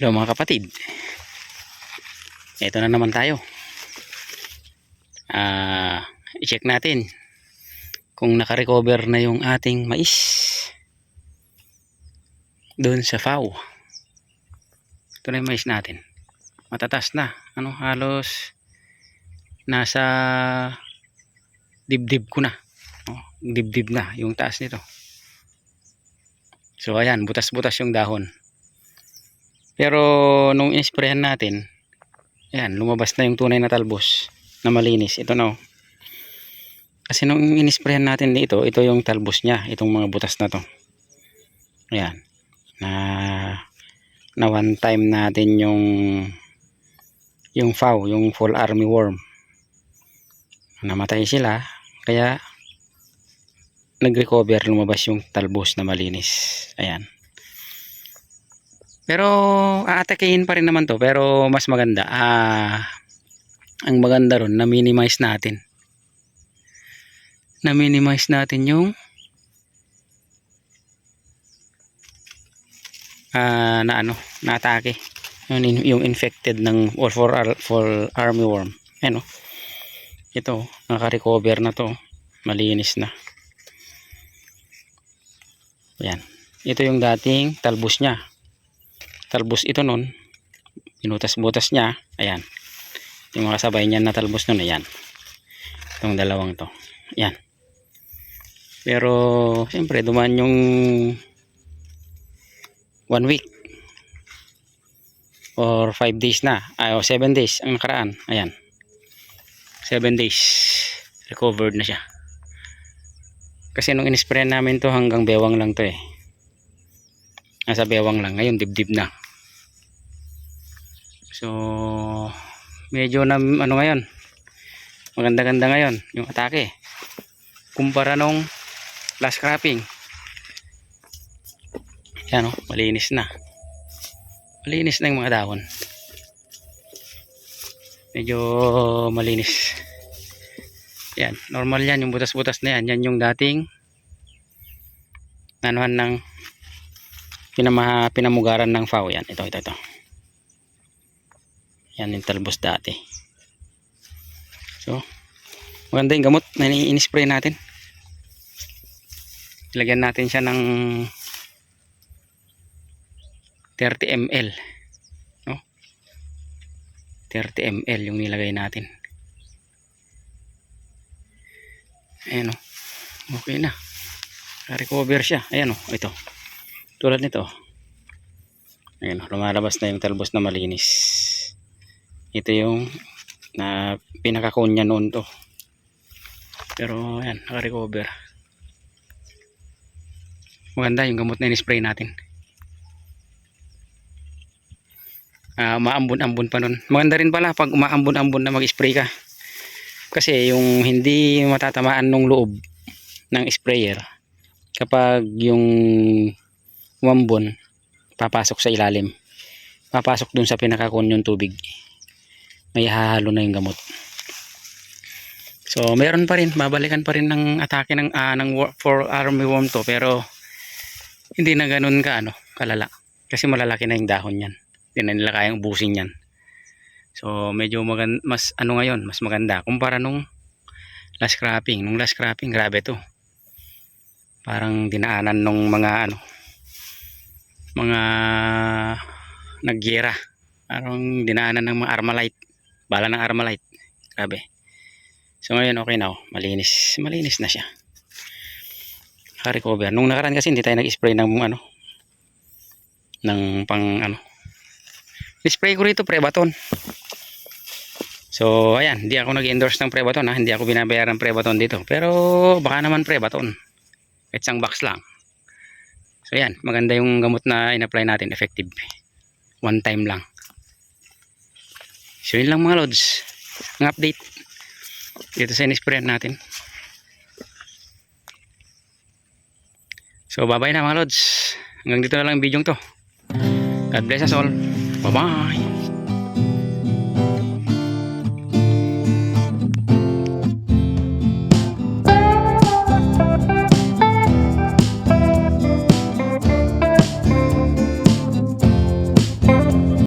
Hello mga kapatid. Ito na naman tayo. Ah, i-check natin kung naka-recover na yung ating mais doon sa FAO. Ito na yung mais natin. Matatas na. Ano, halos nasa dibdib ko na. Oh, dibdib na yung taas nito. So ayan, butas-butas yung dahon. Pero nung inisprehan natin, ayan, lumabas na yung tunay na talbos na malinis. Ito na oh. Kasi nung inisprehan natin dito, ito yung talbos niya, itong mga butas na to. Ayan. Na na one time natin yung yung FAO, yung full army worm. Namatay sila, kaya nag-recover lumabas yung talbos na malinis. Ayan. Pero aatakihin pa rin naman to pero mas maganda. Ah, ang maganda ron na minimize natin. Na minimize natin yung ah, na ano, na atake. Yung, yung infected ng or for, for army worm. Ano? Ito, naka-recover na to. Malinis na. Ayan. Ito yung dating talbos niya. Talbos ito nun. Pinutas-butas niya. Ayan. Yung mga sabay niya na talbos nun. Ayan. Itong dalawang to. Ayan. Pero, siyempre, dumaan yung one week or 5 days na. Ay, o 7 days ang nakaraan. Ayan. 7 days. Recovered na siya. Kasi nung inispray namin to hanggang bewang lang to eh. Nasa bewang lang. Ngayon dibdib na. So medyo na ano ngayon. Maganda-ganda ngayon yung atake. Kumpara nung last cropping. Yan oh, malinis na. Malinis na yung mga dahon. Medyo malinis. Yan, normal yan yung butas-butas na yan. Yan yung dating anuhan ng pinama, pinamugaran ng FAO yan. Ito, ito, ito. Yan yung talbos dati. So, maganda yung gamot na ini-spray natin. Ilagyan natin siya ng 30 ml. No? 30 ml yung nilagay natin. Ayan o. Okay na. Recover siya. Ayan o. Ito. Tulad nito. Ayan o. Lumalabas na yung talbos na malinis. Ito yung na pinakakon niya noon to. Pero ayan. Naka-recover. Maganda yung gamot na in-spray natin. Ah, umaambon-ambon pa nun. Maganda rin pala pag umaambon-ambon na mag-spray ka. Kasi yung hindi matatamaan ng loob ng sprayer kapag yung umambon papasok sa ilalim. Papasok dun sa pinakakon yung tubig. May hahalo na yung gamot. So meron pa rin. Babalikan pa rin ng atake ng, ah, ng for army worm to pero hindi na ganun ka ano kalala. Kasi malalaki na yung dahon yan hindi na nila kayang ubusin yan. So medyo magan mas ano ngayon, mas maganda kumpara nung last cropping. Nung last cropping, grabe to. Parang dinaanan nung mga ano mga nagyera. Parang dinaanan ng mga armalite. Bala ng armalite. Grabe. So ngayon okay na oh. Malinis. Malinis na siya. Naka-recover. Nung nakaraan kasi hindi tayo nag-spray ng ano ng pang ano Spray ko rito Prebaton. So, ayan, hindi ako nag-endorse ng Prebaton ha. Hindi ako binabayaran Prebaton dito. Pero baka naman Prebaton. Isang box lang. So, ayan, maganda yung gamot na in-apply natin, effective. One time lang. So, yun lang mga lods. Ang update. Dito sa in-sprayan natin. So, bye-bye na mga lods. Hanggang dito na lang ang video to. God bless us all. Bye-bye.